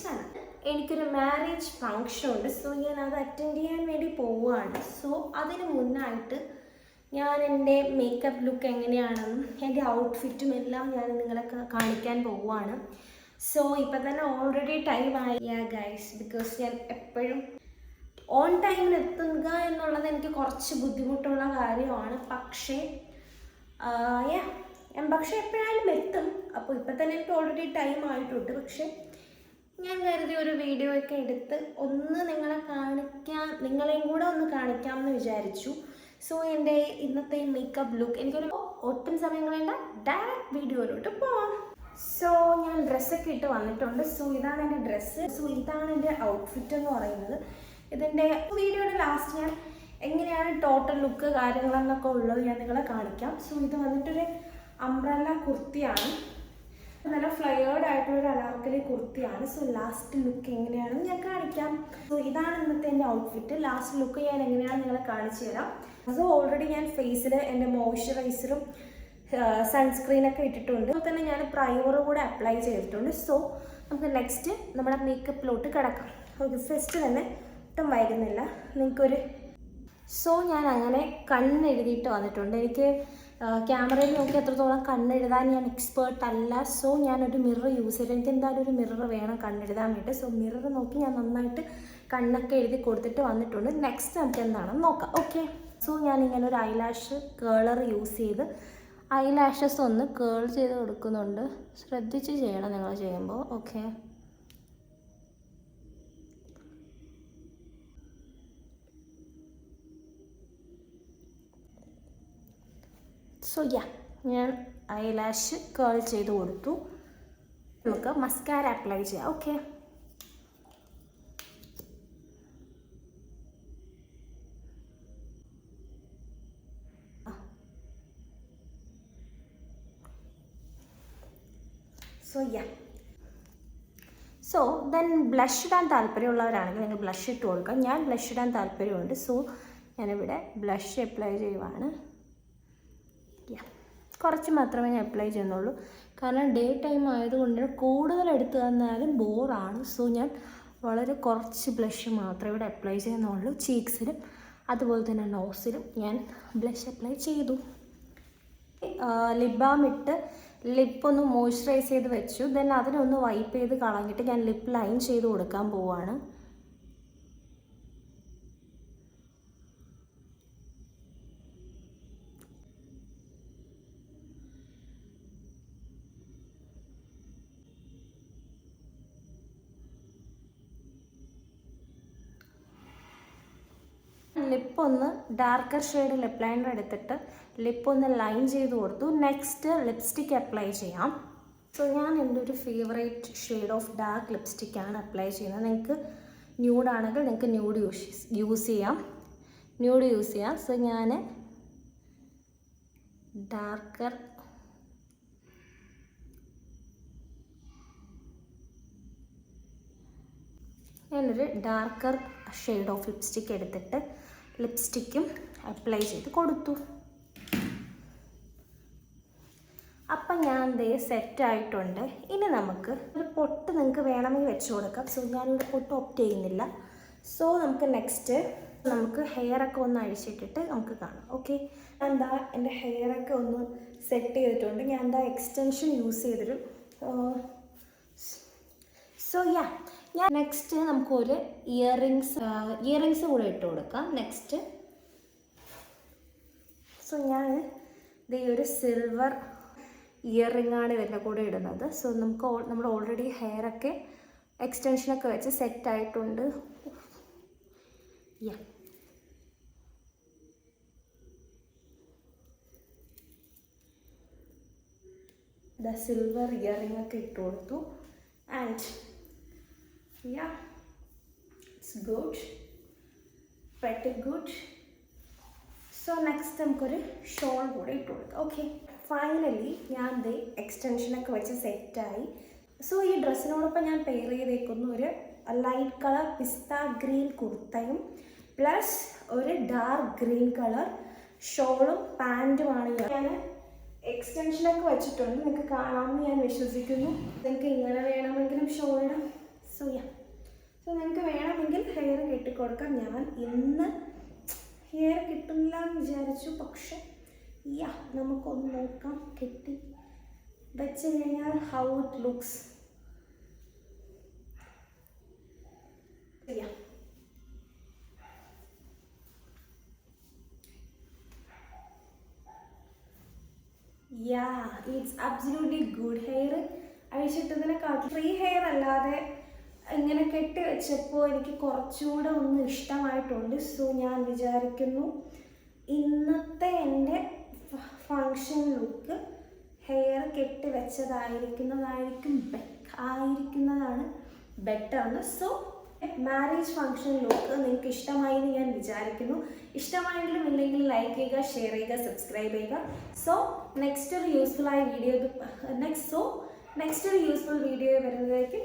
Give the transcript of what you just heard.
Channel എനിക്കൊരു marriage function ഉണ്ട്. So ഞാൻ അത് അറ്റൻഡ് ചെയ്യാൻ വേണ്ടി പോവുകയാണ്. സോ അതിന് മുന്നായിട്ട് ഞാൻ എന്റെ മേക്കപ്പ് ലുക്ക് എങ്ങനെയാണെന്നും എന്റെ ഔട്ട്ഫിറ്റും എല്ലാം ഞാൻ നിങ്ങളെ കാണിക്കാൻ പോവുകയാണ്. സോ ഇപ്പം തന്നെ ഓൾറെഡി ടൈം ആയി. ഗൈസ് ബിക്കോസ് ഞാൻ എപ്പോഴും ഓൺ ടൈമിൽ എത്തുക എന്നുള്ളത് എനിക്ക് കുറച്ച് ബുദ്ധിമുട്ടുള്ള കാര്യമാണ്. പക്ഷേ പക്ഷേ എപ്പോഴായാലും എത്തും. അപ്പോൾ ഇപ്പം തന്നെ എനിക്ക് ഓൾറെഡി ടൈം ആയിട്ടുണ്ട്. പക്ഷേ ഞാൻ കരുതി ഒരു വീഡിയോ ഒക്കെ എടുത്ത് ഒന്ന് നിങ്ങളെ കാണിക്കാം നിങ്ങളെയും കൂടെ ഒന്ന് കാണിക്കാം എന്ന് വിചാരിച്ചു. സോ എന്റെ ഇന്നത്തെ മേക്കപ്പ് ലുക്ക് എനിക്കൊരു ഒട്ടും സമയം കളയണ്ട ഡയറക്റ്റ് വീഡിയോയിലോട്ട് പോവാം. സോ ഞാൻ ഡ്രസ്സൊക്കെ ഇട്ട് വന്നിട്ടുണ്ട്. സോ ഇതാണ് എന്റെ ഡ്രസ്സ് സോ ഇതാണ് എന്റെ ഔട്ട്ഫിറ്റ് എന്ന് പറയുന്നത്. ഇതിന്റെ വീഡിയോയുടെ ലാസ്റ്റ് ഞാൻ എങ്ങനെയാണ് ടോട്ടൽ ലുക്ക് കാര്യങ്ങളെന്നൊക്കെ ഉള്ളത് ഞാൻ നിങ്ങളെ കാണിക്കാം. സോ ഇത് വന്നിട്ടൊരു അംബ്രല്ല കുർത്തിയാണ്. നല്ല ഫ്ലയേർഡ് ആയിട്ടുള്ള ഒരു അനാർക്കലി കുർത്തിയാണ്. സോ ലാസ്റ്റ് ലുക്ക് എങ്ങനെയാണെന്ന് ഞാൻ കാണിക്കാം. സോ ഇതാണ് ഇന്നത്തെ എന്റെ ഔട്ട്ഫിറ്റ് ലാസ്റ്റ് ലുക്ക് ഞാൻ എങ്ങനെയാണ് നിങ്ങളെ കാണിച്ചു തരാം. സോ ഓൾറെഡി ഞാൻ ഫേസിൽ എന്റെ മോയ്സ്ചറൈസറും സൺസ്ക്രീനൊക്കെ ഇട്ടിട്ടുണ്ട്. അതുപോലെ തന്നെ ഞാൻ പ്രൈമർ കൂടെ അപ്ലൈ ചെയ്തിട്ടുണ്ട്. സോ നമുക്ക് നെക്സ്റ്റ് നമ്മുടെ മേക്കപ്പിലോട്ട് കിടക്കാം. ഓക്കെ ഫസ്റ്റ് തന്നെ ഒട്ടും വൈകുന്നില്ല. നിങ്ങൾക്കൊരു സോ ഞാൻ അങ്ങനെ കണ്ണെഴുതിയിട്ട് വന്നിട്ടുണ്ട്. എനിക്ക് ക്യാമറയിൽ നോക്കി എത്രത്തോളം കണ്ണെഴുതാൻ ഞാൻ എക്സ്പേർട്ട് അല്ല. സോ ഞാനൊരു മിറർ യൂസ് ചെയ്ത്. എനിക്ക് എന്തായാലും ഒരു മിറർ വേണം കണ്ണെഴുതാൻ വേണ്ടി. സോ മിറർ നോക്കി ഞാൻ നന്നായിട്ട് കണ്ണൊക്കെ എഴുതി കൊടുത്തിട്ട് വന്നിട്ടുണ്ട്. നെക്സ്റ്റ് നമുക്ക് എന്താണെന്ന് നോക്കാം. ഓക്കെ സോ ഞാൻ ഇങ്ങനെ ഒരു ഐലാഷ് കേളർ യൂസ് ചെയ്ത് ഐലാഷസ് ഒന്ന് കേൾ ചെയ്ത് കൊടുക്കുന്നുണ്ട്. ശ്രദ്ധിച്ച് ചെയ്യണം നിങ്ങൾ ചെയ്യുമ്പോൾ. ഓക്കെ സോ യാ ഞാൻ ഐലാഷ് കേൾ ചെയ്ത് കൊടുത്തു. നമുക്ക് മസ്കാര അപ്ലൈ ചെയ്യാം okay so yeah so then blush ഇടാൻ താല്പര്യമുള്ളവരാണെങ്കിൽ നിങ്ങൾ ബ്ലഷ് ഇട്ട് കൊടുക്കാം. ഞാൻ ബ്ലഷ് ഇടാൻ താല്പര്യമുണ്ട്. സോ ഞാനിവിടെ ബ്ലഷ് അപ്ലൈ ചെയ്യുവാണ്. കുറച്ച് മാത്രമേ ഞാൻ അപ്ലൈ ചെയ്യുന്നുള്ളൂ. കാരണം ഡേ ടൈം ആയതുകൊണ്ട് കൂടുതൽ എടുത്തു തന്നാലും ബോറാണ്. സോ ഞാൻ വളരെ കുറച്ച് ബ്ലഷ് മാത്രമേ ഇവിടെ അപ്ലൈ ചെയ്യുന്നുള്ളൂ. ചീക്സിലും അതുപോലെ തന്നെ നോസിലും ഞാൻ ബ്ലഷ് അപ്ലൈ ചെയ്തു. ലിപ് ബാം ഇട്ട് ലിപ്പ് ഒന്ന് മോയ്സ്ചറൈസ് ചെയ്ത് വെച്ചു. ദെൻ അതിനൊന്ന് വൈപ്പ് ചെയ്ത് കളഞ്ഞിട്ട് ഞാൻ ലിപ്പ് ലൈൻ ചെയ്ത് കൊടുക്കാൻ പോവാണ്. ലിപ്പ് ഒന്ന് ഡാർക്കർ ഷെയ്ഡ് ലിപ്പ് ലൈനർ എടുത്തിട്ട് ലിപ്പ് ഒന്ന് ലൈൻ ചെയ്ത് കൊടുത്തു. നെക്സ്റ്റ് ലിപ്സ്റ്റിക്ക് അപ്ലൈ ചെയ്യാം. സോ ഞാൻ എന്റെ ഒരു ഫേവറേറ്റ് ഷെയ്ഡ് ഓഫ് ഡാർക്ക് ലിപ്സ്റ്റിക്കാണ് അപ്ലൈ ചെയ്യുന്നത്. നിങ്ങൾക്ക് ന്യൂഡാണെങ്കിൽ നിങ്ങൾക്ക് ന്യൂഡ് യൂസ് യൂസ് ചെയ്യാം. ന്യൂഡ് യൂസ് ചെയ്യാം. സോ ഞാൻ ഡാർക്കർ ഞാനൊരു ഡാർക്കർ ഷെയ്ഡ് ഓഫ് ലിപ്സ്റ്റിക്ക് എടുത്തിട്ട് ലിപ്സ്റ്റിക്കും അപ്ലൈ ചെയ്ത് കൊടുത്തു. അപ്പം ഞാൻ ദേ സെറ്റ് ആയിട്ടുണ്ട്. ഇനി നമുക്ക് ഒരു പൊട്ട് നിങ്ങൾക്ക് വേണമെങ്കിൽ വെച്ച് കൊടുക്കാം. സോ ഞാനിവിടെ പൊട്ട് ഓപ്റ്റ് ചെയ്യുന്നില്ല. സോ നമുക്ക് നെക്സ്റ്റ് നമുക്ക് ഹെയറൊക്കെ ഒന്ന് അഴിച്ചിട്ടിട്ട് നമുക്ക് കാണാം. ഓക്കെ എന്താ എന്റെ ഹെയറൊക്കെ ഒന്ന് സെറ്റ് ചെയ്തിട്ടുണ്ട്. ഞാൻ എന്താ എക്സ്റ്റൻഷൻ യൂസ് ചെയ്തൊരു സോ യാ ഞാൻ നെക്സ്റ്റ് നമുക്കൊരു ഇയറിങ്സ് ഇയറിങ്സ് കൂടെ ഇട്ട് കൊടുക്കാം. നെക്സ്റ്റ് സോ ഞാൻ ഇത് ഈ ഒരു സിൽവർ ഇയറിംഗ് ആണ് ഇതിന്റെ കൂടെ ഇടുന്നത്. സോ നമുക്ക് നമ്മൾ ഓൾറെഡി ഹെയറൊക്കെ എക്സ്റ്റൻഷനൊക്കെ വെച്ച് സെറ്റ് ആയിട്ടുണ്ട്. യാ ദ സിൽവർ ഇയറിംഗ് ഒക്കെ ഇട്ട് കൊടുത്തു. And yeah it's good. Pretty good. So next നമുക്കൊരു ഷോൾ കൂടെ ഇട്ട് കൊടുക്കാം ഓക്കെ ഫൈനലി ഞാൻ ദേ എക്സ്റ്റൻഷനൊക്കെ വെച്ച് സെറ്റായി സോ ഈ ഡ്രസ്സിനോടൊപ്പം ഞാൻ പെയർ ചെയ്തേക്കുന്ന ഒരു ലൈറ്റ് കളർ പിസ്ത ഗ്രീൻ കുർത്തയും പ്ലസ് ഒരു ഡാർക്ക് ഗ്രീൻ കളർ ഷോളും പാന്റുമാണ് ഞാൻ. എക്സ്റ്റൻഷനൊക്കെ വെച്ചിട്ടുണ്ട്. നിങ്ങൾക്ക് കാണാമെന്ന് ഞാൻ വിശ്വസിക്കുന്നു. നിങ്ങൾക്ക് ഇങ്ങനെ വേണമെങ്കിലും ഷോളിടാം സോ യാ സോ നിങ്ങൾക്ക് വേണമെങ്കിൽ ഹെയർ കെട്ടിക്കൊടുക്കാം. ഞാൻ ഇന്ന് ഹെയർ കിട്ടുന്നില്ല എന്ന് വിചാരിച്ചു. പക്ഷെ യാ നമുക്കൊന്ന് നോക്കാം. കെട്ടി വെച്ച് കഴിഞ്ഞാൽ how it looks yeah yeah it's absolutely good hair അഴിച്ചിട്ടതിനെക്കാട്ടും free hair അല്ലാതെ ഇങ്ങനെ കെട്ടി വെച്ചപ്പോൾ എനിക്ക് കുറച്ചുകൂടെ ഒന്ന് ഇഷ്ടമായിട്ടുണ്ട്. സോ ഞാൻ വിചാരിക്കുന്നു ഇന്നത്തെ എന്റെ ഫങ്ഷൻ ലുക്ക് ഹെയർ കെട്ടി വെച്ചതായിരിക്കുന്നതായിരിക്കും ആയിരിക്കുന്നതാണ് ബെറ്റർ എന്ന് സോ മാരേജ് ഫങ്ഷൻ ലുക്ക് നിങ്ങൾക്ക് ഇഷ്ടമായി എന്ന് ഞാൻ വിചാരിക്കുന്നു. ഇഷ്ടമായെങ്കിലും ഇല്ലെങ്കിൽ ലൈക്ക് ചെയ്യുക ഷെയർ ചെയ്യുക സബ്സ്ക്രൈബ് ചെയ്യുക. സോ നെക്സ്റ്റ് ഒരു യൂസ്ഫുൾ ആയ വീഡിയോ നെക്സ്റ്റ് സോ നെക്സ്റ്റ് ഒരു യൂസ്ഫുൾ വീഡിയോ വരുന്നതായിരിക്കും.